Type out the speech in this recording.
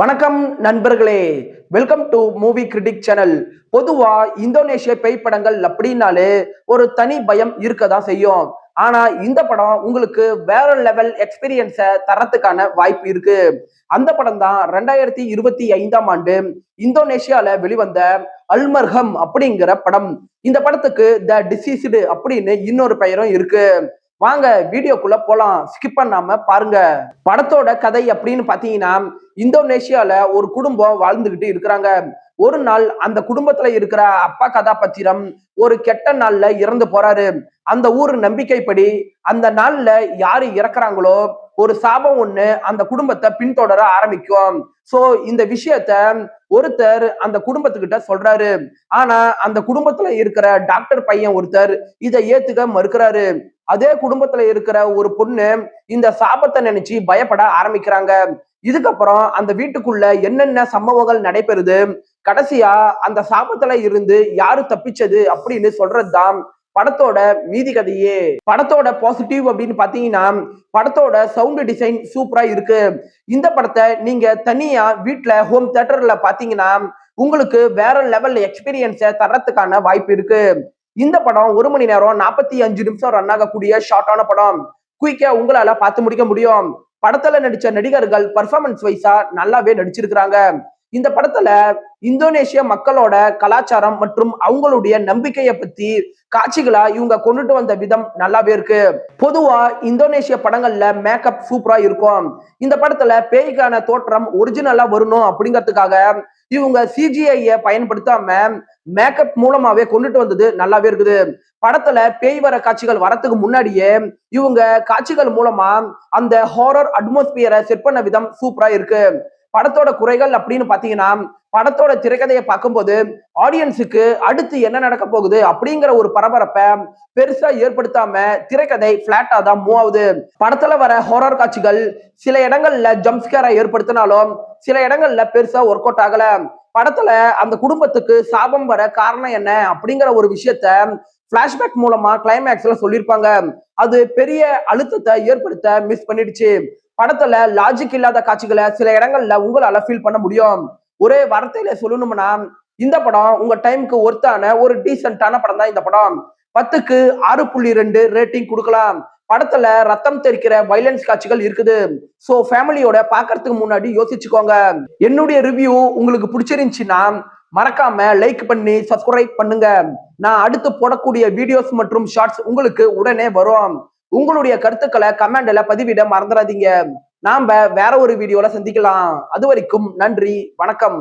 வணக்கம் நண்பர்களே. Welcome to movie critic channel பொதுவா இந்தோனேஷிய பேய் படங்கள் அப்படின்னாலே ஒரு தனி பயம் இருக்க தான் செய்யும். ஆனா இந்த படம் உங்களுக்கு வேற லெவல் எக்ஸ்பீரியன்ஸை தரத்துக்கான வாய்ப்பு இருக்கு. அந்த படம் தான் ரெண்டாயிரத்தி இருபத்தி ஐந்தாம் ஆண்டு இந்தோனேஷியால வெளிவந்த அல்மர்ஹம் அப்படிங்கிற படம். இந்த படத்துக்கு த டிசீஸ்டு அப்படின்னு இன்னொரு பெயரும் இருக்கு. வாங்க வீடியோக்குள்ள போலாம். ஸ்கிப் பண்ணாம பாருங்க. படத்தோட கதை அப்படின்னு பாத்தீங்கன்னா இந்தோனேஷியால ஒரு குடும்பம் வாழ்ந்துகிட்டு இருக்கிறாங்க. ஒரு நாள் அந்த குடும்பத்துல இருக்கிற அப்பா கதாபாத்திரம் ஒரு கெட்ட நாள்ல இறந்து போறாரு. அந்த ஊர் நம்பிக்கைப்படி அந்த நாள்ல யாரு இறக்குறாங்களோ ஒரு சாபம் ஒண்ணு அந்த குடும்பத்தை பின்தொடர ஆரம்பிக்கும். சோ இந்த விஷயத்த ஒருத்தர் அந்த குடும்பத்துக்கிட்ட சொல்றாரு. ஆனா அந்த குடும்பத்துல இருக்கிற டாக்டர் பையன் ஒருத்தர் இதை ஏத்துக்க மறுக்கிறாரு. அதே குடும்பத்துல இருக்கிற ஒரு பொண்ணு இந்த சாபத்தை நினைச்சு பயப்பட ஆரம்பிக்கிறாங்க. இதுக்கப்புறம் அந்த வீட்டுக்குள்ள என்னென்ன சம்பவங்கள் நடைபெறுது? கடைசியா அந்த சாபத்துல இருந்து யாரு தப்பிச்சது அப்படின்னு சொல்றதுதான் படத்தோட மீதி கதையே. படத்தோட பாசிட்டிவ் அப்படின்னு பாத்தீங்கன்னா படத்தோட சவுண்ட் டிசைன் சூப்பரா இருக்கு. இந்த படத்தை நீங்க தனியா வீட்டுல ஹோம் தியேட்டர்ல பாத்தீங்கன்னா உங்களுக்கு வேற லெவல் எக்ஸ்பீரியன்ஸை தர்றதுக்கான வாய்ப்பு இருக்கு. இந்த படம் ஒரு மணி நேரம் நாற்பத்தி அஞ்சு நிமிஷம் ரன் ஆகக்கூடிய ஷார்ட்டான படம். குயிக்கா உங்களால பார்த்து முடிக்க முடியும். படத்துல நடிச்ச நடிகர்கள் பர்ஃபார்மன்ஸ் வைஸா நல்லாவே நடிச்சிருக்கிறாங்க. இந்த படத்துல இந்தோனேஷிய மக்களோட கலாச்சாரம் மற்றும் அவங்களுடைய நம்பிக்கையை பத்தி காட்சிகளா இவங்க கொண்டுட்டு வந்த விதம் நல்லாவே இருக்கு. பொதுவா இந்தோனேஷிய படங்கள்ல மேக்கப் சூப்பரா இருக்கும். இந்த படத்துல பேய்க்கான தோற்றம் ஒரிஜினலா வரணும் அப்படிங்கிறதுக்காக இவங்க சிஜிஐய பயன்படுத்தாம மேக்கப் மூலமாவே கொண்டுட்டு வந்தது நல்லாவே இருக்குது. படத்துல பேய் வர காட்சிகள் வரத்துக்கு முன்னாடியே இவங்க காட்சிகள் மூலமா அந்த ஹாரர் அட்மாஸ்பியரை செட் பண்ண விதம் சூப்பரா இருக்கு. படத்தோட குறைகள் அப்படின்னு பாத்தீங்கன்னா படத்தோட திரைக்கதையை பார்க்கும்போது ஆடியன்ஸுக்கு அடுத்து என்ன நடக்க போகுது அப்படிங்கிற ஒரு பரபரப்பை பெருசா ஏற்படுத்தாம திரைக்கதை பிளாட்டா தான் மூவ் ஆகுது. படத்துல வர ஹாரர் காட்சிகள் சில இடங்கள்ல ஜம்ஸ்கேரை ஏற்படுத்தினாலும் சில இடங்கள்ல பெருசா ஒர்க் அவுட் ஆகல. படத்துல அந்த குடும்பத்துக்கு சாபம் வர காரணம் என்ன அப்படிங்கிற ஒரு விஷயத்த பிளாஷ்பேக் மூலமா கிளைமேக்ஸ்ல சொல்லியிருப்பாங்க. அது பெரிய அழுத்தத்தை ஏற்படுத்த மிஸ் பண்ணிடுச்சு. படத்துல லாஜிக் இல்லாத காட்சிகளை சில இடங்கள்ல உங்களால ஃபீல் பண்ண முடியும். ஒரே வார்த்தையில சொல்லணும்னா இந்த படம் உங்க டைமுக்கு ஒர்த்தான ஒரு டீசென்டான படம் தான் இந்த படம். பத்துக்கு ஆறு புள்ளி ரெண்டு ரேட்டிங் கொடுக்கலாம். படத்துல ரத்தம் தெரிக்கிற வைலன்ஸ் காட்சிகள் இருக்குது. சோ ஃபேமிலியோட பாக்குறதுக்கு முன்னாடி யோசிச்சுக்கோங்க. என்னுடைய ரிவ்யூ உங்களுக்கு பிடிச்சிருந்துச்சுன்னா மறக்காம லைக் பண்ணி சப்ஸ்கிரைப் பண்ணுங்க. நான் அடுத்து போடக்கூடிய வீடியோஸ் மற்றும் ஷார்ட்ஸ் உங்களுக்கு உடனே வரும். உங்களுடைய கருத்துக்களை கமெண்ட்ல பதிவிட மறந்துடாதீங்க. நாம வேற ஒரு வீடியோல சந்திக்கலாம். அது வரைக்கும் நன்றி வணக்கம்.